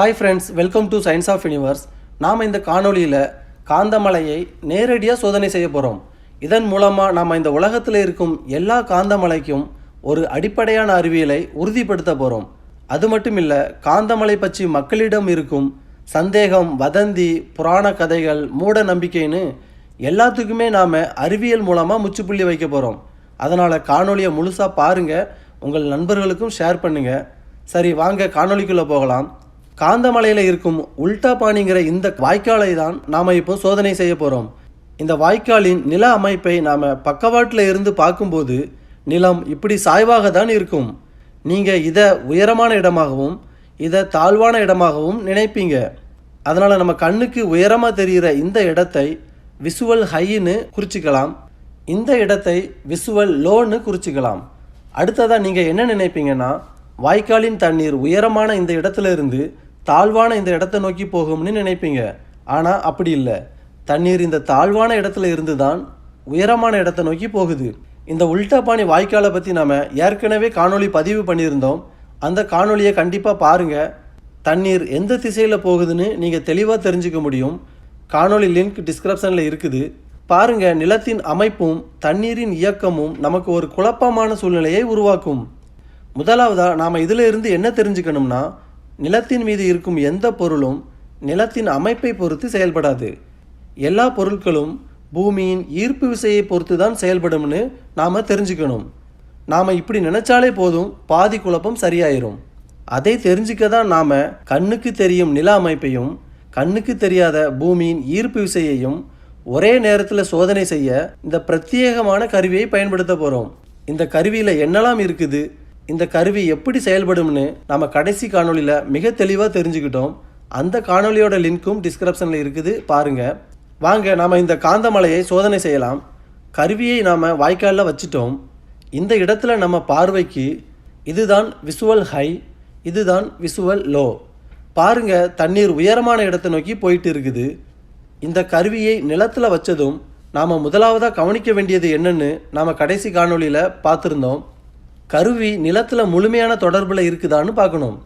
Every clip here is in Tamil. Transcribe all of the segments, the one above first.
Hi friends welcome to science of universe நாம் இந்த காணொளியில் காந்தமலையை நேரடியாக சோதனை செய்ய போகிறோம் இதன் மூலமாக நாம் இந்த உலகத்தில் இருக்கும் எல்லா காந்தமலைக்கும் ஒரு அடிப்படையான அறிவியலை உறுதிப்படுத்த போகிறோம் அது மட்டும் இல்லை காந்தமலை பற்றி மக்களிடம் இருக்கும் சந்தேகம் வதந்தி புராண கதைகள் மூட நம்பிக்கைன்னு எல்லாத்துக்குமே நாம் அறிவியல் மூலமாக முச்சுப்புள்ளி வைக்க போகிறோம் அதனால் காணொலியை முழுசாக பாருங்கள் உங்கள் நண்பர்களுக்கும் ஷேர் பண்ணுங்கள் சரி வாங்க காணொளிக்குள்ளே போகலாம். காந்தமலையில் இருக்கும் உல்டா பாணிங்கிற இந்த வாய்க்காலை தான் நாம் இப்போ சோதனை செய்ய போகிறோம் இந்த வாய்க்காலின் நில அமைப்பை நாம் பக்கவாட்டில் இருந்து பார்க்கும்போது நிலம் இப்படி சாய்வாக தான் இருக்கும். நீங்கள் இதை உயரமான இடமாகவும் இதை தாழ்வான இடமாகவும் நினைப்பீங்க. அதனால் நம்ம கண்ணுக்கு உயரமாக தெரிகிற இந்த இடத்தை விசுவல் ஹைன்னு குறிச்சிக்கலாம். இந்த இடத்தை விசுவல் லோன்னு குறிச்சிக்கலாம். அடுத்ததாக நீங்கள் என்ன நினைப்பீங்கன்னா வாய்க்காலின் தண்ணீர் உயரமான இந்த இடத்துல இருந்து தாழ்வான இந்த இடத்தை நோக்கி போகும்னு நினைப்பீங்க. ஆனால் அப்படி இல்லை. தண்ணீர் இந்த தாழ்வான இடத்துல இருந்து தான் உயரமான இடத்தை நோக்கி போகுது. இந்த உல்டாபாணி வாய்க்காலை பற்றி நாம் ஏற்கனவே காணொளி பதிவு பண்ணியிருந்தோம். அந்த காணொளியை கண்டிப்பாக பாருங்கள் தண்ணீர் எந்த திசையில் போகுதுன்னு நீங்கள் தெளிவாக தெரிஞ்சுக்க முடியும். காணொளி லிங்க் டிஸ்கிரிப்ஷனில் இருக்குது. பாருங்க நிலத்தின் அமைப்பும் தண்ணீரின் இயக்கமும் நமக்கு ஒரு குழப்பமான சூழ்நிலையை உருவாக்கும். முதலாவதாக நாம் இதில் இருந்து என்ன தெரிஞ்சுக்கணும்னா நிலத்தின் மீது இருக்கும் எந்த பொருளும் நிலத்தின் அமைப்பை பொறுத்து செயல்படாது. எல்லா பொருட்களும் பூமியின் ஈர்ப்பு விசையை பொறுத்து தான் செயல்படும்னு நாம் தெரிஞ்சுக்கணும். நாம் இப்படி நினைச்சாலே போதும் பாதி குழப்பம் சரியாயிரும். அதை தெரிஞ்சுக்க தான் நாம் கண்ணுக்கு தெரியும் நில அமைப்பையும் கண்ணுக்கு தெரியாத பூமியின் ஈர்ப்பு விசையையும் ஒரே நேரத்தில் சோதனை செய்ய இந்த பிரத்யேகமான கருவியை பயன்படுத்த போகிறோம் இந்த கருவியில் என்னெல்லாம் இருக்குது? இந்த கருவி எப்படி செயல்படும்னு நம்ம கடைசி காணொளியில் மிக தெளிவாக தெரிஞ்சுக்கிட்டோம். அந்த காணொலியோட லிங்க்கும் டிஸ்கிரிப்ஷனில் இருக்குது. பாருங்கள் வாங்க நாம் இந்த காந்தமலையை சோதனை செய்யலாம். கருவியை நாம் வாய்க்காலில் வச்சிட்டோம். இந்த இடத்துல நம்ம பார்வைக்கு இதுதான் விசுவல் ஹை இதுதான் விசுவல் லோ பாருங்க தண்ணீர் உயரமான இடத்தை நோக்கி போயிட்டு இருக்குது. இந்த கருவியை நிலத்தில் வச்சதும் நாம் முதலாவதாக கவனிக்க வேண்டியது என்னன்னு நாம் கடைசி காணொளியில் பார்த்துருந்தோம். கருவி நிலத்தில் முழுமையான தொடர்பில் இருக்குதான்னு பார்க்கணும்.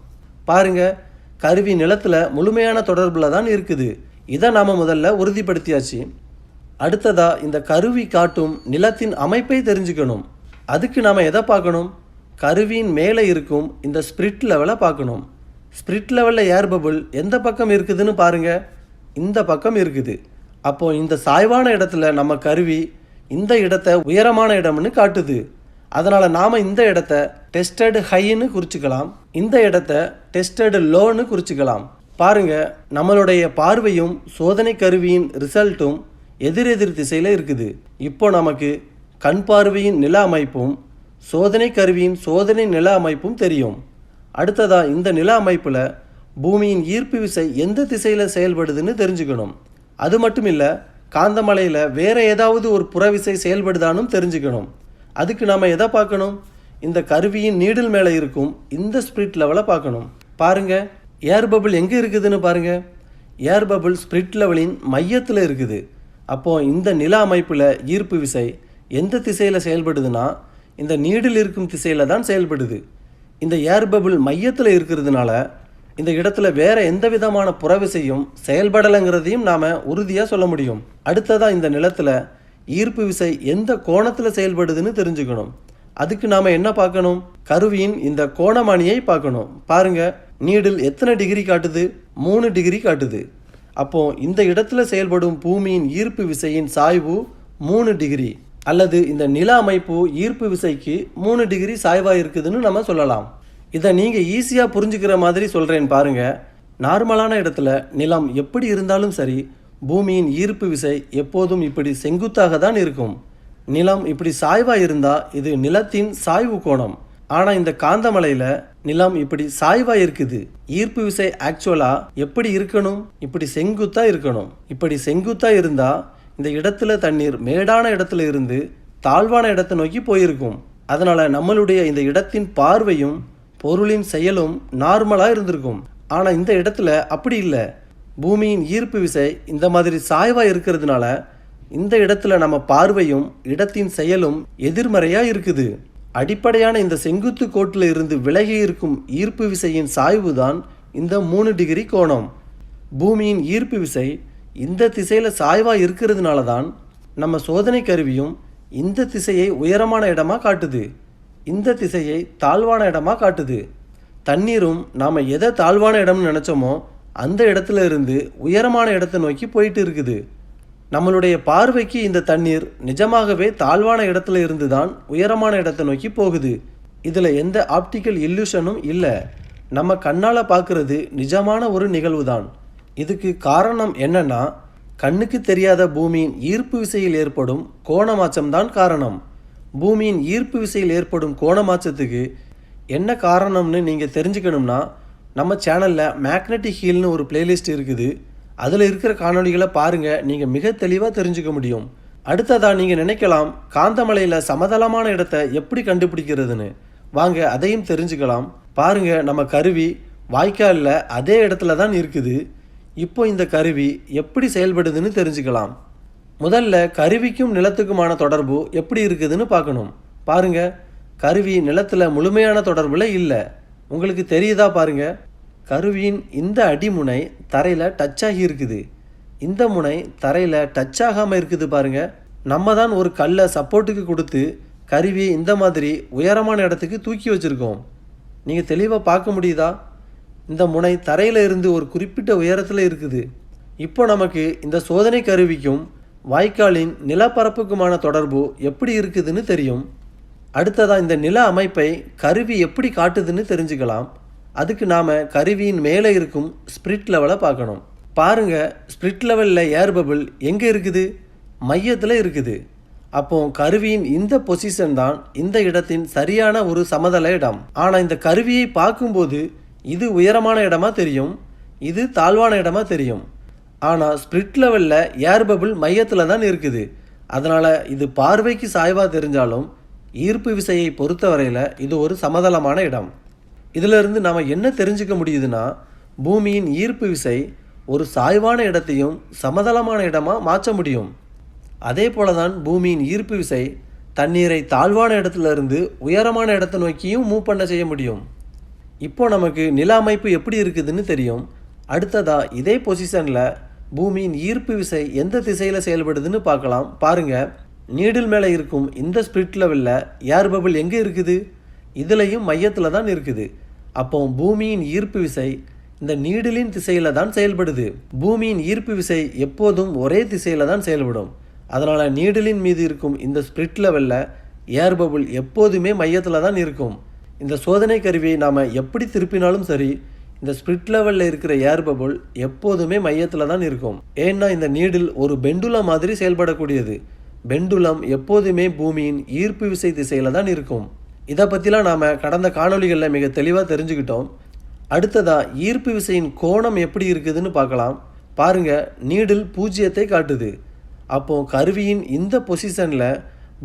பாருங்க கருவி நிலத்தில் முழுமையான தொடர்பில் தான் இருக்குது. இதை நாம் முதல்ல உறுதிப்படுத்தியாச்சு. அடுத்ததா இந்த கருவி காட்டும் நிலத்தின் அமைப்பை தெரிஞ்சுக்கணும். அதுக்கு நாம் எதை பார்க்கணும்? கருவியின் மேலே இருக்கும் இந்த ஸ்பிரிட் லெவலை பார்க்கணும். ஸ்பிரிட் லெவலில் ஏர் பபுள் எந்த பக்கம் இருக்குதுன்னு பாருங்க. இந்த பக்கம் இருக்குது. அப்போ இந்த சாய்வான இடத்துல நம்ம கருவி இந்த இடத்த உயரமான இடம்னு காட்டுது. அதனால் நாம் இந்த இடத்த டெஸ்டட் ஹைன்னு குறிச்சிக்கலாம். இந்த இடத்த டெஸ்டட் லோன்னு குறிச்சிக்கலாம். பாருங்க நம்மளுடைய பார்வையும் சோதனை கருவியின் ரிசல்ட்டும் எதிரெதிர் திசையில் இருக்குது. இப்போ நமக்கு கண் பார்வையின் நில அமைப்பும் சோதனை கருவியின் சோதனை நில அமைப்பும் தெரியும். அடுத்ததாக இந்த நில அமைப்பில் பூமியின் ஈர்ப்பு விசை எந்த திசையில் செயல்படுதுன்னு தெரிஞ்சுக்கணும். அது மட்டும் இல்லை காந்தமலையில் வேறு ஏதாவது ஒரு புறவிசை செயல்படுதானும் தெரிஞ்சுக்கணும். அதுக்கு நாம் எதை பார்க்கணும்? இந்த கருவியின் நீடில் மேலே இருக்கும் இந்த ஸ்பிரிட் லெவலை பார்க்கணும். பாருங்க ஏர் பபிள் எங்கே இருக்குதுன்னு பாருங்கள் ஏர் பபிள் ஸ்பிரிட் லெவலின் மையத்தில் இருக்குது. அப்போ இந்த நில அமைப்பில் ஈர்ப்பு விசை எந்த திசையில் செயல்படுதுன்னா இந்த நீடில் இருக்கும் திசையில் தான் செயல்படுது. இந்த ஏர் பபிள் மையத்தில் இருக்கிறதுனால இந்த இடத்துல வேற எந்த விதமான புறவிசையும் செயல்படலைங்கிறதையும் நாம் உறுதியாக சொல்ல முடியும். அடுத்ததாக இந்த நிலத்தில் ஈர்ப்பு விசை எந்த கோணத்தில் செயல்படுதுன்னு தெரிஞ்சுக்கணும். அதுக்கு நாம் என்ன பார்க்கணும்? கருவியின் இந்த கோணமானியை பார்க்கணும். பாருங்க நீடில் எத்தனை டிகிரி காட்டுது? மூணு டிகிரி காட்டுது. அப்போ இந்த இடத்துல செயல்படும் பூமியின் ஈர்ப்பு விசையின் சாய்வு மூணு டிகிரி. அல்லது இந்த நில அமைப்பு ஈர்ப்பு விசைக்கு மூணு டிகிரி சாய்வாக இருக்குதுன்னு நம்ம சொல்லலாம். இதை நீங்கள் ஈஸியாக புரிஞ்சுக்கிற மாதிரி சொல்கிறேன் பாருங்க. நார்மலான இடத்துல நிலம் எப்படி இருந்தாலும் சரி பூமியின் ஈர்ப்பு விசை எப்போதும் இப்படி செங்குத்தாக தான் இருக்கும். நிலம் இப்படி சாய்வாக இருந்தால் இது நிலத்தின் சாய்வு கோணம். ஆனால் இந்த காந்தமலையில் நிலம் இப்படி சாய்வாக இருக்குது. ஈர்ப்பு விசை ஆக்சுவலாக எப்படி இருக்கணும்? இப்படி செங்குத்தாக இருக்கணும். இப்படி செங்குத்தாக இருந்தால் இந்த இடத்துல தண்ணீர் மேடான இடத்துல இருந்து தாழ்வான இடத்தை நோக்கி போயிருக்கும். அதனால் நம்மளுடைய இந்த இடத்தின் பார்வையும் பொருளின் செயலும் நார்மலாக இருந்திருக்கும். ஆனால் இந்த இடத்துல அப்படி இல்லை. பூமியின் ஈர்ப்பு விசை இந்த மாதிரி சாய்வாக இருக்கிறதுனால இந்த இடத்துல நம்ம பார்வையும் இடத்தின் செயலும் எதிர்மறையாக இருக்குது. அடிப்படையான இந்த செங்குத்து கோட்டில் இருந்து விலகி இருக்கும் ஈர்ப்பு விசையின் சாய்வு தான் இந்த மூணு டிகிரி கோணம். பூமியின் ஈர்ப்பு விசை இந்த திசையில் சாய்வாக இருக்கிறதுனால தான் நம்ம சோதனை கருவியும் இந்த திசையை உயரமான இடமா காட்டுது. இந்த திசையை தாழ்வான இடமா காட்டுது. தண்ணீரும் நாம் எதை தாழ்வான இடம்னு நினச்சோமோ அந்த இடத்துல இருந்து உயரமான இடத்தை நோக்கி போயிட்டு இருக்குது. நம்மளுடைய பார்வைக்கு இந்த தண்ணீர் நிஜமாகவே தாழ்வான இடத்துல இருந்து தான் உயரமான இடத்தை நோக்கி போகுது. இதில் எந்த ஆப்டிக்கல் இல்லூஷனும் இல்லை. நம்ம கண்ணால் பார்க்குறது நிஜமான ஒரு நிகழ்வு தான் இதுக்கு காரணம் என்னன்னா கண்ணுக்கு தெரியாத பூமியின் ஈர்ப்பு விசையில் ஏற்படும் கோணமாச்சம் தான் காரணம். பூமியின் ஈர்ப்பு விசையில் ஏற்படும் கோணமாச்சத்துக்கு என்ன காரணம்னு நீங்கள் தெரிஞ்சுக்கணும்னா நம்ம சேனலில் மேக்னெட்டிக் ஹீல்னு ஒரு பிளேலிஸ்ட் இருக்குது. அதில் இருக்கிற காணொளிகளை பாருங்கள் நீங்கள் மிக தெளிவாக தெரிஞ்சுக்க முடியும். அடுத்ததாக நீங்கள் நினைக்கலாம் காந்தமலையில் சமதளமான இடத்த எப்படி கண்டுபிடிக்கிறதுன்னு. வாங்க அதையும் தெரிஞ்சுக்கலாம். பாருங்கள் நம்ம கருவி வாய்க்காலில் அதே இடத்துல தான் இருக்குது. இப்போ இந்த கருவி எப்படி செயல்படுதுன்னு தெரிஞ்சுக்கலாம். முதல்ல கருவிக்கும் நிலத்துக்குமான தொடர்பு எப்படி இருக்குதுன்னு பார்க்கணும். பாருங்கள் கருவி நிலத்தில் முழுமையான தொடர்பில் இல்லை. உங்களுக்கு தெரியுதா பாருங்க. கருவியின் இந்த அடிமுனை தரையில் டச் ஆகி இருக்குது. இந்த முனை தரையில் டச் ஆகாமல் இருக்குது பாருங்க. நம்ம தான் ஒரு கல்லை சப்போர்ட்டுக்கு கொடுத்து கருவி இந்த மாதிரி உயரமான இடத்துக்கு தூக்கி வச்சுருக்கோம். நீங்கள் தெளிவாக பார்க்க முடியுதா? இந்த முனை தரையில் இருந்து ஒரு குறிப்பிட்ட உயரத்தில் இருக்குது. இப்போ நமக்கு இந்த சோதனை கருவிக்கும் வாய்க்காலின் நிலப்பரப்புக்குமான தொடர்பு எப்படி இருக்குதுன்னு தெரியும். அடுத்ததாக இந்த நில அமைப்பை கருவி எப்படி காட்டுதுன்னு தெரிஞ்சுக்கலாம். அதுக்கு நாம் கருவியின் மேலே இருக்கும் ஸ்பிரிட் லெவலை பார்க்கணும். பாருங்க ஸ்பிரிட் லெவலில் ஏர் பபிள் எங்கே இருக்குது? மையத்தில் இருக்குது. அப்போ கருவியின் இந்த பொசிஷன் தான் இந்த இடத்தின் சரியான ஒரு சமதள இடம். ஆனால் இந்த கருவியை பார்க்கும்போது இது உயரமான இடமா தெரியும். இது தாழ்வான இடமா தெரியும். ஆனால் ஸ்பிரிட் லெவலில் ஏர் பபிள் மையத்தில் தான் இருக்குது. அதனால் இது பார்வைக்கு சாய்வாக தெரிஞ்சாலும் ஈர்ப்பு விசையை பொறுத்தவரையில் இது ஒரு சமதளமான இடம். இதிலிருந்து நாம் என்ன தெரிஞ்சுக்க முடியுதுன்னா பூமியின் ஈர்ப்பு விசை ஒரு சாய்வான இடத்தையும் சமதளமான இடமாக மாற்ற முடியும். அதே போல தான் பூமியின் ஈர்ப்பு விசை தண்ணீரை தாழ்வான இடத்துல இருந்து உயரமான இடத்தை நோக்கியும் மூவ் பண்ண செய்ய முடியும். இப்போ நமக்கு நில அமைப்பு எப்படி இருக்குதுன்னு தெரியும். அடுத்ததா இதே பொசிஷனில் பூமியின் ஈர்ப்பு விசை எந்த திசையில் செயல்படுதுன்னு பார்க்கலாம். பாருங்கள் நீடில் மேலே இருக்கும் இந்த ஸ்பிரிட் லெவலில் ஏர் பபிள் எங்கே இருக்குது? இதுலேயும் மையத்தில் தான் இருக்குது. அப்போ பூமியின் ஈர்ப்பு விசை இந்த நீடிலின் திசையில் தான் செயல்படுது. பூமியின் ஈர்ப்பு விசை எப்போதும் ஒரே திசையில் தான் செயல்படும். அதனால் நீடிலின் மீது இருக்கும் இந்த ஸ்பிரிட் லெவலில் ஏர் பபுள் எப்போதுமே மையத்தில் தான் இருக்கும். இந்த சோதனை கருவியை நாம் எப்படி திருப்பினாலும் சரி இந்த ஸ்பிரிட் லெவலில் இருக்கிற ஏர் பபுள் எப்போதுமே மையத்தில் தான் இருக்கும். ஏன்னா இந்த நீடில் ஒரு பெண்டுலா மாதிரி செயல்படக்கூடியது. பெண்டுலம் எப்போதுமே பூமியின் ஈர்ப்பு விசை திசையில் தான் இருக்கும். இதை பற்றிலாம் நாம் கடந்த காணொளிகளில் மிக தெளிவாக தெரிஞ்சுக்கிட்டோம். அடுத்ததாக ஈர்ப்பு விசையின் கோணம் எப்படி இருக்குதுன்னு பார்க்கலாம். பாருங்க நீடில் பூஜ்ஜியத்தை காட்டுது. அப்போ கருவியின் இந்த பொசிஷனில்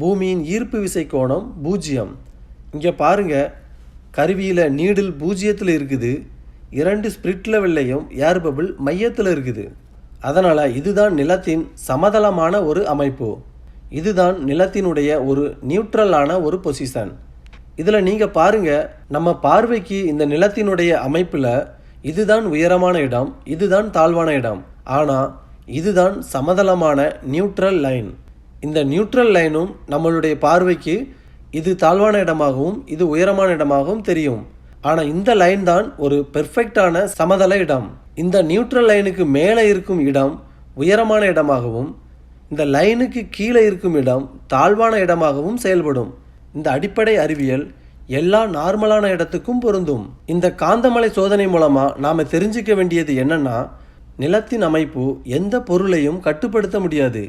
பூமியின் ஈர்ப்பு விசை கோணம் பூஜ்ஜியம். இங்கே பாருங்க கருவியில் நீடில் பூஜ்ஜியத்தில் இருக்குது. இரண்டு ஸ்பிரிட் லெவல்லையும் ஏர் பபிள் மையத்தில் இருக்குது. அதனால் இதுதான் நிலத்தின் சமதளமான ஒரு அமைப்பு. இதுதான் நிலத்தினுடைய ஒரு நியூட்ரலான ஒரு பொசிஷன் இதில் நீங்கள் பாருங்க நம்ம பார்வைக்கு இந்த நிலத்தினுடைய அமைப்பில் இதுதான் உயரமான இடம் இதுதான் தாழ்வான இடம். ஆனால் இதுதான் சமதளமான நியூட்ரல் லைன் இந்த நியூட்ரல் லைனும் நம்மளுடைய பார்வைக்கு இது தாழ்வான இடமாகவும் இது உயரமான இடமாகவும் தெரியும். ஆனால் இந்த லைன் தான் ஒரு பெர்ஃபெக்டான சமதள இடம். இந்த நியூட்ரல் லைனுக்கு மேலே இருக்கும் இடம் உயரமான இடமாகவும் இந்த லைனுக்கு கீழே இருக்கும் இடம் தாழ்வான இடமாகவும் செயல்படும். இந்த அடிப்படை அறிவியல் எல்லா நார்மலான இடத்துக்கும் பொருந்தும். இந்த காந்தமலை சோதனை மூலமாக நாம் தெரிஞ்சுக்க வேண்டியது என்னன்னா நிலத்தின் அமைப்பு எந்த பொருளையும் கட்டுப்படுத்த முடியாது.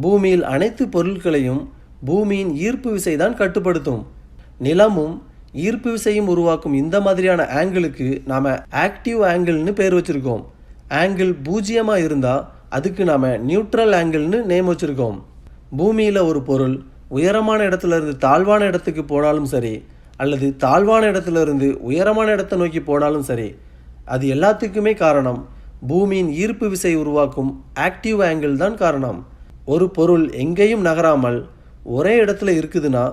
பூமியில் அனைத்து பொருட்களையும் பூமியின் ஈர்ப்பு விசை தான் கட்டுப்படுத்தும். நிலமும் ஈர்ப்பு விசையும் உருவாக்கும் இந்த மாதிரியான ஆங்கிளுக்கு நாம் ஆக்டிவ் ஆங்கிள்னு பேர் வச்சுருக்கோம். ஆங்கிள் பூஜ்ஜியமாக இருந்தால் அதுக்கு நாம் நியூட்ரல் ஆங்கிள்னு நேம் வச்சுருக்கோம். பூமியில் ஒரு பொருள் உயரமான இடத்துல இருந்து தாழ்வான இடத்துக்கு போனாலும் சரி அல்லது தாழ்வான இடத்துல இருந்து உயரமான இடத்தை நோக்கி போனாலும் சரி அது எல்லாத்துக்குமே காரணம். பூமியின் ஈர்ப்பு விசை உருவாக்கும் ஆக்டிவ் ஆங்கிள் தான் காரணம். ஒரு பொருள் எங்கேயும் நகராமல் ஒரே இடத்துல இருக்குதுன்னா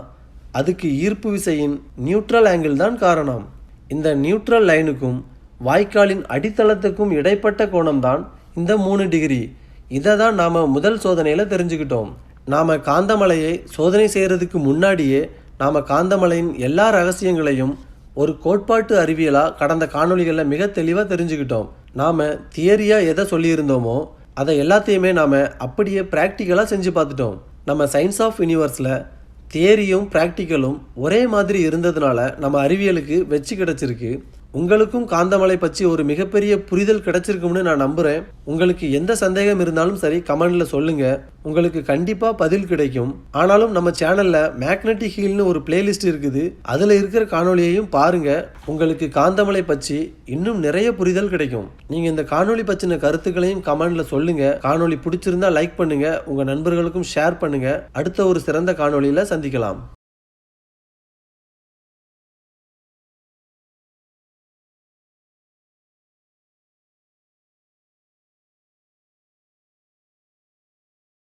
அதுக்கு ஈர்ப்பு விசையின் நியூட்ரல் ஆங்கிள் தான் காரணம். இந்த நியூட்ரல் லைனுக்கும் வாய்க்காலின் அடித்தளத்துக்கும் இடைப்பட்ட கோணம்தான் இந்த மூணு டிகிரி இதை தான் நாம் முதல் சோதனையில் தெரிஞ்சுக்கிட்டோம். நாம் காந்தமலையை சோதனை செய்கிறதுக்கு முன்னாடியே நாம் காந்தமலையின் எல்லா ரகசியங்களையும் ஒரு கோட்பாட்டு அறிவியலாக கடந்த காணொளிகளில் மிக தெளிவாக தெரிஞ்சுக்கிட்டோம். நாம் தியரியாக எதை சொல்லியிருந்தோமோ அதை எல்லாத்தையுமே நாம் அப்படியே ப்ராக்டிக்கலாக செஞ்சு பார்த்துட்டோம். நம்ம சயின்ஸ் ஆஃப் யூனிவர்ஸில் தியரியும் ப்ராக்டிக்கலும் ஒரே மாதிரி இருந்ததுனால நம்ம அறிவியலுக்கு வெச்சு கிடச்சிருக்கு. உங்களுக்கும் காந்தமலை பற்றி ஒரு மிகப்பெரிய புரிதல் கிடைச்சிருக்கும்னு நான் நம்புகிறேன் உங்களுக்கு எந்த சந்தேகம் இருந்தாலும் சரி கமெண்டில் சொல்லுங்கள் உங்களுக்கு கண்டிப்பாக பதில் கிடைக்கும். ஆனாலும் நம்ம சேனலில் மேக்னெட்டிக் ஹீல்னு ஒரு பிளேலிஸ்ட் இருக்குது. அதில் இருக்கிற காணொலியையும் பாருங்கள் உங்களுக்கு காந்தமலை பற்றி இன்னும் நிறைய புரிதல் கிடைக்கும். நீங்கள் இந்த காணொளி பற்றின கருத்துக்களையும் கமெண்டில் சொல்லுங்கள் காணொலி பிடிச்சிருந்தா லைக் பண்ணுங்கள் உங்கள் நண்பர்களுக்கும் ஷேர் பண்ணுங்கள் அடுத்த ஒரு சிறந்த காணொலியில் சந்திக்கலாம்.